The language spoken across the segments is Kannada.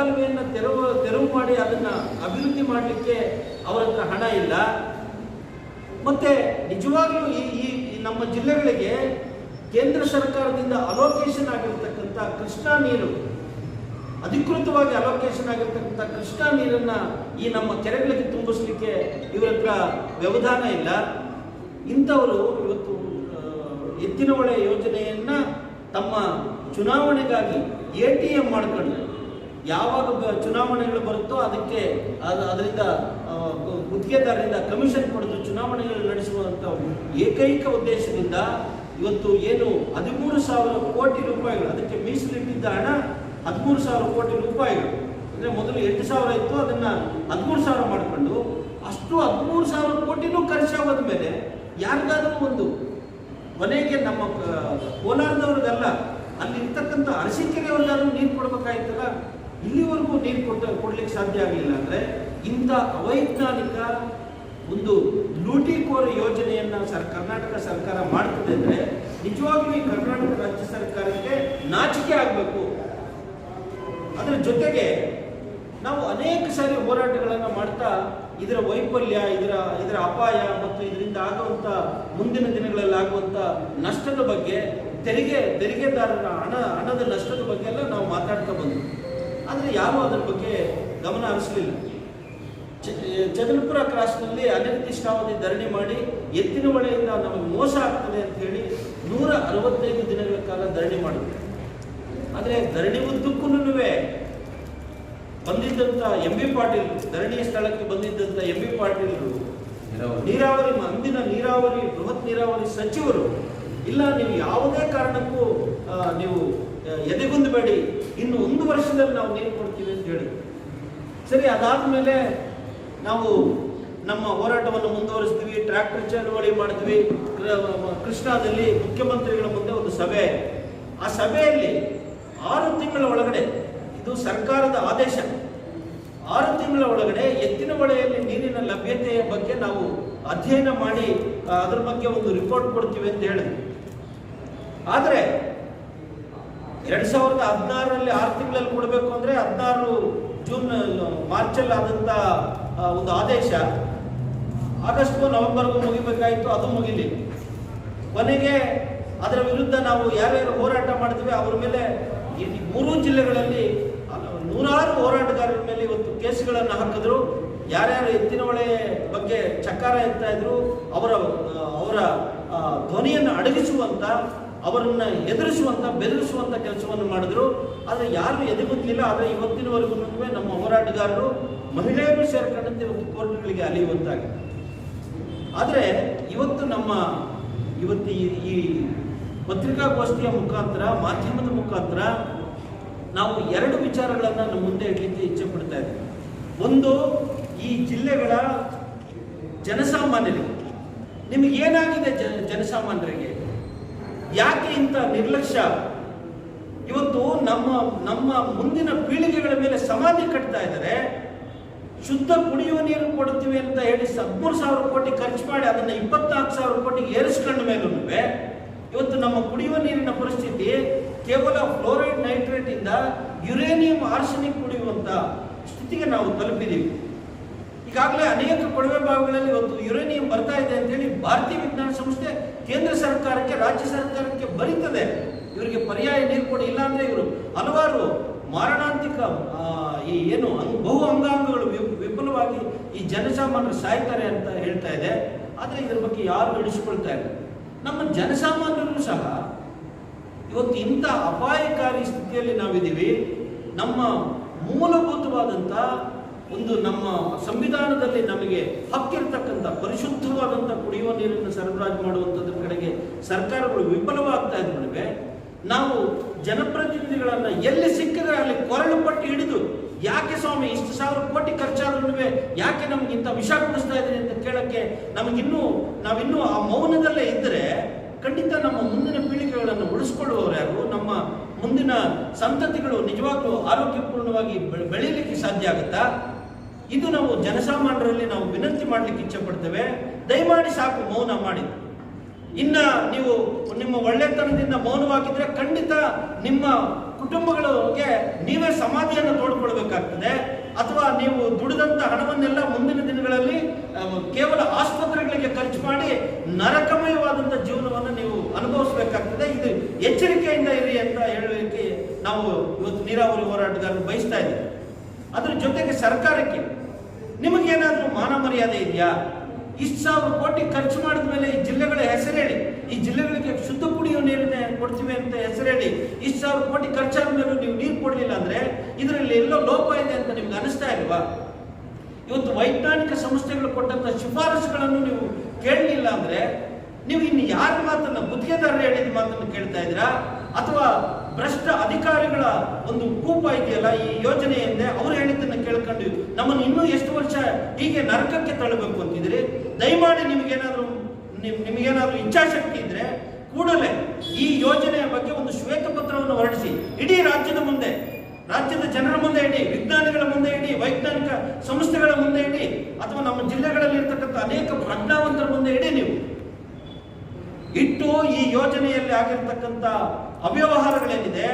ರಾಜಕಾಲುವೆಯನ್ನು ತೆರವು ತೆರವು ಮಾಡಿ ಅದನ್ನ ಅಭಿವೃದ್ಧಿ ಮಾಡಲಿಕ್ಕೆ ಅವರ ಹತ್ರ ಹಣ ಇಲ್ಲ. ಮತ್ತೆ ನಿಜವಾಗ್ಲೂ ಈ ಈ ನಮ್ಮ ಜಿಲ್ಲೆಗಳಿಗೆ ಕೇಂದ್ರ ಸರ್ಕಾರದಿಂದ ಅಲೋಕೇಶನ್ ಆಗಿರ್ತಕ್ಕಂಥ ಕೃಷ್ಣಾ ನೀರು, ಅಧಿಕೃತವಾಗಿ ಅಲೋಕೇಶನ್ ಆಗಿರ್ತಕ್ಕಂಥ ಕೃಷ್ಣಾ ನೀರನ್ನ ಈ ನಮ್ಮ ಕೆರೆಗಳಿಗೆ ತುಂಬಿಸ್ಲಿಕ್ಕೆ ಇವರ ಹತ್ರ ವ್ಯವಧಾನ ಇಲ್ಲ. ಇಂಥವರು ಇವತ್ತು ಎತ್ತಿನ ಹೊಳೆ ಯೋಜನೆಯನ್ನ ತಮ್ಮ ಚುನಾವಣೆಗಾಗಿ ಎ ಟಿ ಎಂ ಮಾಡ್ಕೊಂಡು ಯಾವಾಗ ಚುನಾವಣೆಗಳು ಬರುತ್ತೋ ಅದಕ್ಕೆ ಅದು ಅದರಿಂದ ಗುತ್ತಿಗೆದಾರರಿಂದ ಕಮಿಷನ್ ಪಡೆದು ಚುನಾವಣೆಗಳು ನಡೆಸುವಂಥ ಏಕೈಕ ಉದ್ದೇಶದಿಂದ ಇವತ್ತು ಏನು ಹದಿಮೂರು ಸಾವಿರ ಕೋಟಿ ರೂಪಾಯಿಗಳು, ಅದಕ್ಕೆ ಮೀಸಲಿಟ್ಟಿದ್ದ ಹಣ ಹದಿಮೂರು ಸಾವಿರ ಕೋಟಿ ರೂಪಾಯಿಗಳು. ಅಂದರೆ ಮೊದಲು ಎಂಟು ಸಾವಿರ ಇತ್ತು, ಅದನ್ನ ಹದಿಮೂರು ಸಾವಿರ ಮಾಡಿಕೊಂಡು, ಅಷ್ಟು ಹದಿಮೂರು ಸಾವಿರ ಕೋಟಿನೂ ಖರ್ಚಾಗೋದ ಮೇಲೆ ಯಾರಿಗಾದರೂ ಒಂದು ಮನೆಗೆ ನಮ್ಮ ಕೋಲಾರದವ್ರಿಗೆಲ್ಲ ಕೋಲಾರದವ್ರಿಗಲ್ಲ ಅಲ್ಲಿ ಇರ್ತಕ್ಕಂಥ ಅರಸೀಕೆರೆಯವ್ರಿಗಾದ್ರೂ ನೀರು ಕೊಡ್ಬೇಕಾಯ್ತಲ್ಲ? ಇಲ್ಲಿವರೆಗೂ ನೀರು ಕೊಟ್ಟ ಕೊಡ್ಲಿಕ್ಕೆ ಸಾಧ್ಯ ಆಗಲಿಲ್ಲ ಅಂದ್ರೆ ಇಂಥ ಅವೈಜ್ಞಾನಿಕ ಒಂದು ಲೂಟಿಕೋರ ಯೋಜನೆಯನ್ನ ಸರ್ ಕರ್ನಾಟಕ ಸರ್ಕಾರ ಮಾಡ್ತದೆ ಅಂದ್ರೆ ನಿಜವಾಗ್ಲೂ ಈ ಕರ್ನಾಟಕ ರಾಜ್ಯ ಸರ್ಕಾರಕ್ಕೆ ನಾಚಿಕೆ ಆಗಬೇಕು. ಅದರ ಜೊತೆಗೆ ನಾವು ಅನೇಕ ಸಾರಿ ಹೋರಾಟಗಳನ್ನು ಮಾಡ್ತಾ ಇದರ ವೈಫಲ್ಯ, ಇದರ ಇದರ ಅಪಾಯ ಮತ್ತು ಇದರಿಂದ ಆಗುವಂಥ ಮುಂದಿನ ದಿನಗಳಲ್ಲಿ ಆಗುವಂಥ ನಷ್ಟದ ಬಗ್ಗೆ ತೆರಿಗೆ, ತೆರಿಗೆದಾರರ ಹಣ, ಹಣದ ನಷ್ಟದ ಬಗ್ಗೆ ಎಲ್ಲ ನಾವು ಮಾತಾಡ್ತಾ ಬಂದ್ವಿ. ಆದರೆ ಯಾರೂ ಅದರ ಬಗ್ಗೆ ಗಮನ ಹರಿಸಲಿಲ್ಲ. ಜಗನ್ಪುರ ಕ್ರಾಸ್ನಲ್ಲಿ ಅನಿರ್ದಿಷ್ಟಾವಧಿ ಧರಣಿ ಮಾಡಿ ಎತ್ತಿನ ಮಳೆಯಿಂದ ನಮಗೆ ಮೋಸ ಆಗ್ತದೆ ಅಂತ ಹೇಳಿ ನೂರ ಅರವತ್ತೈದು ದಿನಗಳ ಕಾಲ ಧರಣಿ ಮಾಡಿದ್ರು. ಆದರೆ ಧರಣಿ ಉದ್ದಕ್ಕೂ ಬಂದಿದ್ದಂಥ ಎಂ ಬಿ ಪಾಟೀಲ್ ಧರಣಿಯ ಸ್ಥಳಕ್ಕೆ ಬಂದಿದ್ದಂಥ ಎಂ ಬಿ ಪಾಟೀಲ್ರು ನೀರಾವರಿ. ಅಂದಿನ ನೀರಾವರಿ ಬೃಹತ್ ನೀರಾವರಿ ಸಚಿವರು ಇಲ್ಲ ನೀವು ಯಾವುದೇ ಕಾರಣಕ್ಕೂ ನೀವು ಎದೆಗುಂದಬೇಡಿ ಇನ್ನು ಒಂದು ವರ್ಷದಲ್ಲಿ ನಾವು ನೀರು ಕೊಡ್ತೀವಿ ಅಂತ ಹೇಳಿ. ಸರಿ ಅದಾದ ಮೇಲೆ ನಾವು ನಮ್ಮ ಹೋರಾಟವನ್ನು ಮುಂದುವರಿಸ್ತೀವಿ, ಟ್ರ್ಯಾಕ್ಟರ್ ಚಳವಳಿ ಮಾಡಿದ್ವಿ. ಕೃಷ್ಣಾದಲ್ಲಿ ಮುಖ್ಯಮಂತ್ರಿಗಳ ಮುಂದೆ ಒಂದು ಸಭೆ. ಆ ಸಭೆಯಲ್ಲಿ ಆರು ತಿಂಗಳ ಒಳಗಡೆ, ಇದು ಸರ್ಕಾರದ ಆದೇಶ. ಆರು ತಿಂಗಳ ಒಳಗಡೆ ಎತ್ತಿನ ಹೊಳೆಯಲ್ಲಿ ನೀರಿನ ಲಭ್ಯತೆಯ ಬಗ್ಗೆ ನಾವು ಅಧ್ಯಯನ ಮಾಡಿ ಅದರ ಬಗ್ಗೆ ಒಂದು ರಿಪೋರ್ಟ್ ಕೊಡ್ತೀವಿ ಅಂತ ಹೇಳಿದ್ವಿ ಆದರೆ ಎರಡ್ ಸಾವಿರದ ಹದಿನಾರರಲ್ಲಿ ಆರು ತಿಂಗಳಲ್ಲಿ ಕೊಡಬೇಕು ಅಂದ್ರೆ ಹದಿನಾರು ಜೂನ್ ಮಾರ್ಚಲ್ಲಿ ಆದಂತ ಒಂದು ಆದೇಶ. ಆಗಸ್ಟ್ಗೂ ನವೆಂಬರ್ಗೂ ಮುಗಿಬೇಕಾಯಿತು, ಅದು ಮುಗಿಲಿ. ಕೊನೆಗೆ ಅದರ ವಿರುದ್ಧ ನಾವು ಯಾರ್ಯಾರು ಹೋರಾಟ ಮಾಡಿದ್ವಿ, ಅವರ ಮೇಲೆ ಈ ಮೂರು ಜಿಲ್ಲೆಗಳಲ್ಲಿ ನೂರಾರು ಹೋರಾಟಗಾರರ ಮೇಲೆ ಇವತ್ತು ಕೇಸುಗಳನ್ನು ಹಾಕಿದ್ರು. ಯಾರ್ಯಾರು ಎತ್ತಿನ ಹೊಳೆ ಬಗ್ಗೆ ಚಕಾರ ಎತ್ತಾ ಇದ್ರು, ಅವರ ಅವರ ಧ್ವನಿಯನ್ನು ಅಡಗಿಸುವಂತ ಅವರನ್ನ ಎದುರಿಸುವಂತ, ಬೆದರಿಸುವಂತ ಕೆಲಸವನ್ನು ಮಾಡಿದ್ರು. ಆದರೆ ಯಾರು ಎದೆಗುತ್ತಲಿಲ್ಲ ಆದರೆ ಇವತ್ತಿನವರೆಗೂ ನಮ್ಮ ಹೋರಾಟಗಾರರು ಮಹಿಳೆಯರು ಸೇರ್ಕೊಂಡಂತೆ ಕೋರ್ಟ್ಗಳಿಗೆ ಅಲಿಯುವಂತಾಗಿದೆ ಆದರೆ ಇವತ್ತು ನಮ್ಮ ಇವತ್ತು ಈ ಪತ್ರಿಕಾಗೋಷ್ಠಿಯ ಮುಖಾಂತರ, ಮಾಧ್ಯಮದ ಮುಖಾಂತರ ನಾವು ಎರಡು ವಿಚಾರಗಳನ್ನು ನಮ್ಮ ಮುಂದೆ ಇಡಲಿಕ್ಕೆ ಇಚ್ಛೆ ಪಡ್ತಾ ಇದ್ದೀವಿ ಒಂದು, ಈ ಜಿಲ್ಲೆಗಳ ಜನಸಾಮಾನ್ಯರಿಗೆ. ನಿಮಗೆ ಏನಾಗಿದೆ ಜನ ಜನಸಾಮಾನ್ಯರಿಗೆ? ಯಾಕೆ ಇಂಥ ನಿರ್ಲಕ್ಷ್ಯ? ಇವತ್ತು ನಮ್ಮ ನಮ್ಮ ಮುಂದಿನ ಪೀಳಿಗೆಗಳ ಮೇಲೆ ಸಮಾಧಿ ಕಟ್ತಾ ಇದ್ದಾರೆ. ಶುದ್ಧ ಕುಡಿಯುವ ನೀರು ಕೊಡ್ತೀವಿ ಅಂತ ಹೇಳಿ ಹದಿಮೂರು ಸಾವಿರ ಕೋಟಿ ಖರ್ಚು ಮಾಡಿ ಅದನ್ನು ಇಪ್ಪತ್ನಾಲ್ಕು ಸಾವಿರ ಕೋಟಿಗೆ ಏರಿಸ್ಕೊಂಡ ಮೇಲೂ ಇವತ್ತು ನಮ್ಮ ಕುಡಿಯುವ ನೀರಿನ ಪರಿಸ್ಥಿತಿ ಕೇವಲ ಫ್ಲೋರೈಡ್ ನೈಟ್ರೇಟ್ ಇಂದ ಯುರೇನಿಯಂ ಆರ್ಸೆನಿಕ್ ಕುಡಿಯುವಂತ ಸ್ಥಿತಿಗೆ ನಾವು ತಲುಪಿದ್ದೀವಿ. ಈಗಾಗಲೇ ಅನೇಕ ಕೊಳವೆ ಬಾವಿಗಳಲ್ಲಿ ಇವತ್ತು ಯುರೇನಿಯಂ ಬರ್ತಾ ಇದೆ ಅಂತ ಹೇಳಿ ಭಾರತೀಯ ವಿಜ್ಞಾನ ಸಂಸ್ಥೆ ಕೇಂದ್ರ ಸರ್ಕಾರಕ್ಕೆ, ರಾಜ್ಯ ಸರ್ಕಾರಕ್ಕೆ ಬರೀತದೆ. ಇವರಿಗೆ ಪರ್ಯಾಯ ನೀರು ಕೊಡಿ ಇಲ್ಲ ಅಂದ್ರೆ ಇವರು ಹಲವಾರು ಮಾರಣಾಂತಿಕ ಈ ಏನು ಬಹು ಅಂಗಾಂಗಗಳು ವಿಪುಲವಾಗಿ ಈ ಜನಸಾಮಾನ್ಯರು ಸಾಯ್ತಾರೆ ಅಂತ ಹೇಳ್ತಾ ಇದೆ. ಆದರೆ ಇದರ ಬಗ್ಗೆ ಯಾರು ನಡೆಸಿಕೊಳ್ತಾ ಇಲ್ಲ. ನಮ್ಮ ಜನಸಾಮಾನ್ಯರು ಸಹ ಇವತ್ತು ಇಂಥ ಅಪಾಯಕಾರಿ ಸ್ಥಿತಿಯಲ್ಲಿ ನಾವಿದ್ದೀವಿ. ನಮ್ಮ ಮೂಲಭೂತವಾದಂಥ ಒಂದು ನಮ್ಮ ಸಂವಿಧಾನದಲ್ಲಿ ನಮಗೆ ಹಕ್ಕಿರ್ತಕ್ಕಂಥ ಪರಿಶುದ್ಧವಾದಂಥ ಕುಡಿಯುವ ನೀರನ್ನು ಸರಬರಾಜು ಮಾಡುವಂಥದ್ರ ಕಡೆಗೆ ಸರ್ಕಾರಗಳು ವಿಫಲವಾಗ್ತಾ ಇದ್ರೂ ನಾವು ಜನಪ್ರತಿನಿಧಿಗಳನ್ನ ಎಲ್ಲಿ ಸಿಕ್ಕಿದ್ರೆ ಅಲ್ಲಿ ಕೊರಳು ಪಟ್ಟು ಹಿಡಿದು, ಯಾಕೆ ಸ್ವಾಮಿ ಇಷ್ಟು ಸಾವಿರ ಕೋಟಿ ಖರ್ಚಾದ್ರೂ ಯಾಕೆ ನಮ್ಗೆ ಇಂಥ ವಿಷ ಕುಡಿಸ್ತಾ ಇದ್ದೀರಿ ಅಂತ ಕೇಳಕ್ಕೆ ನಮಗಿನ್ನೂ ನಾವಿನ್ನೂ ಆ ಮೌನದಲ್ಲೇ ಇದ್ದರೆ ಖಂಡಿತ ನಮ್ಮ ಮುಂದಿನ ಪೀಳಿಗೆಗಳನ್ನು ಉಳಿಸ್ಕೊಳ್ಳುವವರು ಯಾರು? ನಮ್ಮ ಮುಂದಿನ ಸಂತತಿಗಳು ನಿಜವಾಗ್ಲೂ ಆರೋಗ್ಯಪೂರ್ಣವಾಗಿ ಬೆಳೀಲಿಕ್ಕೆ ಸಾಧ್ಯ ಆಗುತ್ತಾ? ಇದು ನಾವು ಜನಸಾಮಾನ್ಯರಲ್ಲಿ ನಾವು ವಿನಂತಿ ಮಾಡಲಿಕ್ಕೆ ಇಚ್ಛೆ ಪಡ್ತೇವೆ ದಯಮಾಡಿ ಸಾಕು ಮೌನ ಮಾಡಿ. ಇನ್ನ ನೀವು ನಿಮ್ಮ ಒಳ್ಳೆತನದಿಂದ ಮೌನವಾಗಿದ್ರೆ ಖಂಡಿತ ನಿಮ್ಮ ಕುಟುಂಬಗಳಿಗೆ ನೀವೇ ಸಮಾಧಿಯನ್ನು ತೋಡ್ಕೊಳ್ಬೇಕಾಗ್ತದೆ. ದುಡಿದಂತ ಹಣವನ್ನೆಲ್ಲ ಮುಂದಿನ ದಿನಗಳಲ್ಲಿ ಕೇವಲ ಆಸ್ಪತ್ರೆಗಳಿಗೆ ಖರ್ಚು ಮಾಡಿ ನರಕಮಯವಾದಂಥ ಜೀವನವನ್ನು ನೀವು ಅನುಭವಿಸಬೇಕಾಗ್ತದೆ. ಇದು ಎಚ್ಚರಿಕೆಯಿಂದ ಇರಿ ಅಂತ ಹೇಳಲಿಕ್ಕೆ ನಾವು ಇವತ್ತು ನೀರಾವರಿ ಹೋರಾಟಗಾರರು ಬಯಸ್ತಾ ಇದ್ದೀವಿ. ಅದ್ರ ಜೊತೆಗೆ ಸರ್ಕಾರಕ್ಕೆ ನಿಮಗೇನಾದ್ರೂ ಮಾನ ಮರ್ಯಾದೆ ಇದೆಯಾ? ಇಷ್ಟು ಸಾವಿರ ಕೋಟಿ ಖರ್ಚು ಮಾಡಿದ ಮೇಲೆ ಈ ಜಿಲ್ಲೆಗಳ ಹೆಸರೇಳಿ ಈ ಜಿಲ್ಲೆಗಳಿಗೆ ಶುದ್ಧ ಕುಡಿಯುವ ನೀರನ್ನ ಕೊಡ್ತೀವಿ ಅಂತ ಹೆಸರೇಳಿ ಇಷ್ಟು ಸಾವಿರ ಕೋಟಿ ಖರ್ಚಾದ ಮೇಲೂ ನೀವು ನೀರು ಕೊಡಲಿಲ್ಲ ಅಂದ್ರೆ ಇದರಲ್ಲಿ ಎಲ್ಲೋ ಲೋಪ ಇದೆ ಅಂತ ನಿಮ್ಗೆ ಅನಿಸ್ತಾ ಇಲ್ವಾ? ಇವತ್ತು ವೈಜ್ಞಾನಿಕ ಸಂಸ್ಥೆಗಳು ಕೊಟ್ಟಂತ ಶಿಫಾರಸುಗಳನ್ನು ನೀವು ಕೇಳಲಿಲ್ಲ ಅಂದ್ರೆ ನೀವು ಇನ್ನು ಯಾರ ಮಾತನ್ನ ಗುತ್ತಿಗೆದಾರರು ಹೇಳಿದ ಮಾತನ್ನು ಕೇಳ್ತಾ ಇದ್ದೀರಾ? ಅಥವಾ ಭ್ರಷ್ಟ ಅಧಿಕಾರಿಗಳ ಒಂದು ಕೂಪ ಇದೆಯಲ್ಲ ಈ ಯೋಜನೆಯಿಂದ ಅವ್ರು ಹೇಳಿದ್ದನ್ನು ಕೇಳ್ಕೊಂಡು ನಮ್ಮನ್ನು ಇನ್ನೂ ಎಷ್ಟು ವರ್ಷ ಹೀಗೆ ನರಕಕ್ಕೆ ತಳ್ಳಬೇಕು ಅಂತಿದ್ರೆ ದಯಮಾಡಿ ನಿಮಗೇನಾದ್ರೂ ನಿಮ್- ನಿಮಗೇನಾದ್ರೂ ಇಚ್ಛಾಶಕ್ತಿ ಇದ್ರೆ ಕೂಡಲೇ ಈ ಯೋಜನೆಯ ಬಗ್ಗೆ ಒಂದು ಶ್ವೇತಪತ್ರವನ್ನು ಹೊರಡಿಸಿ. ಇಡೀ ರಾಜ್ಯದ ಮುಂದೆ, ರಾಜ್ಯದ ಜನರ ಮುಂದೆ ಇಡಿ, ವಿಜ್ಞಾನಿಗಳ ಮುಂದೆ ಇಡಿ, ವೈಜ್ಞಾನಿಕ ಸಂಸ್ಥೆಗಳ ಮುಂದೆ ಇಡಿ, ಅಥವಾ ನಮ್ಮ ಜಿಲ್ಲೆಗಳಲ್ಲಿ ಇರ್ತಕ್ಕಂಥ ಅನೇಕ ಪ್ರಜ್ಞಾವಂತರ ಮುಂದೆ ಇಡಿ ನೀವು. ಇಟ್ಟು ಈ ಯೋಜನೆಯಲ್ಲಿ ಆಗಿರ್ತಕ್ಕಂಥ ಅವ್ಯವಹಾರಗಳೇನಿದೆ,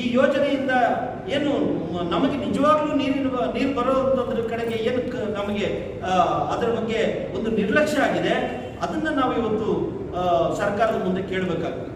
ಈ ಯೋಜನೆಯಿಂದ ಏನು ನಮಗೆ ನಿಜವಾಗ್ಲೂ ನೀರಿನ ನೀರು ಬರೋದ್ರ ಕಡೆಗೆ ಏನು ನಮಗೆ ಅದರ ಬಗ್ಗೆ ಒಂದು ನಿರ್ಲಕ್ಷ್ಯ ಆಗಿದೆ. ಅದನ್ನ ನಾವು ಇವತ್ತು ಸರ್ಕಾರದ ಮುಂದೆ ಕೇಳಬೇಕಾಗ್ತದೆ.